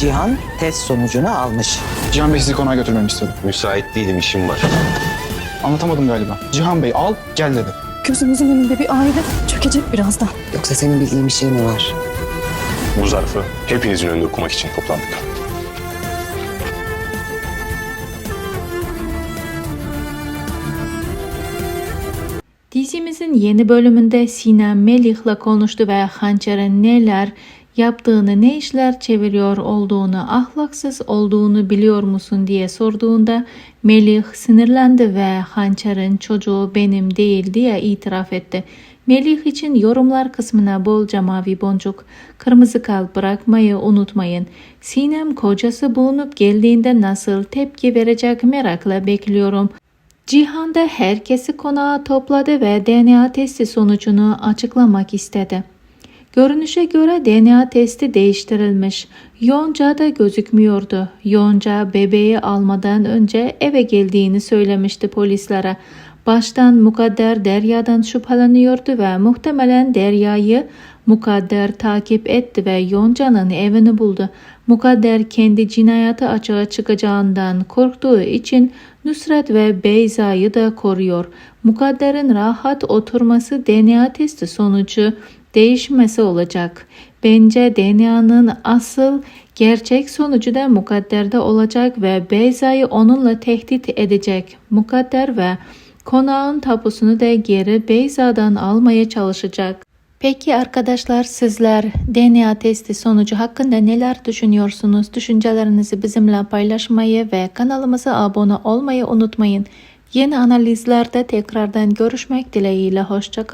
Cihan test sonucunu almış. Cihan Bey sizi konağa götürmemi istedi. Müsait değilim işim var. Anlatamadım galiba. Cihan Bey al gel dedi. Gözümüzün önünde bir aile çökecek birazdan. Yoksa senin bildiğin bir şey mi var? Bu zarfı hepinizin önünde okumak için toplandık. Dizimizin yeni bölümünde Sinem Melih'le konuştu ve Hançer'in neler yaptığını, ne işler çeviriyor olduğunu, ahlaksız olduğunu biliyor musun diye sorduğunda Melih sinirlendi ve Hançer'in çocuğu benim değil diye itiraf etti. Melih için yorumlar kısmına bolca mavi boncuk, kırmızı kalp bırakmayı unutmayın. Sinem kocası bulunup geldiğinde nasıl tepki verecek merakla bekliyorum. Cihan da herkesi konağa topladı ve DNA testi sonucunu açıklamak istedi. Görünüşe göre DNA testi değiştirilmiş. Yonca da gözükmüyordu. Yonca bebeği almadan önce eve geldiğini söylemişti polislere. Baştan Mukadder Derya'dan şüpheleniyordu ve muhtemelen Derya'yı Mukadder takip etti ve Yonca'nın evini buldu. Mukadder kendi cinayeti açığa çıkacağından korktuğu için Nusret ve Beyza'yı da koruyor. Mukadder'in rahat oturması DNA testi sonucu değişmesi olacak. Bence DNA'nın asıl gerçek sonucu da Mukadder'de olacak ve Beyza'yı onunla tehdit edecek. Mukadder ve konağın tapusunu da geri Beyza'dan almaya çalışacak. Peki arkadaşlar sizler DNA testi sonucu hakkında neler düşünüyorsunuz? Düşüncelerinizi bizimle paylaşmayı ve kanalımıza abone olmayı unutmayın. Yeni analizlerde tekrardan görüşmek dileğiyle hoşçakalın.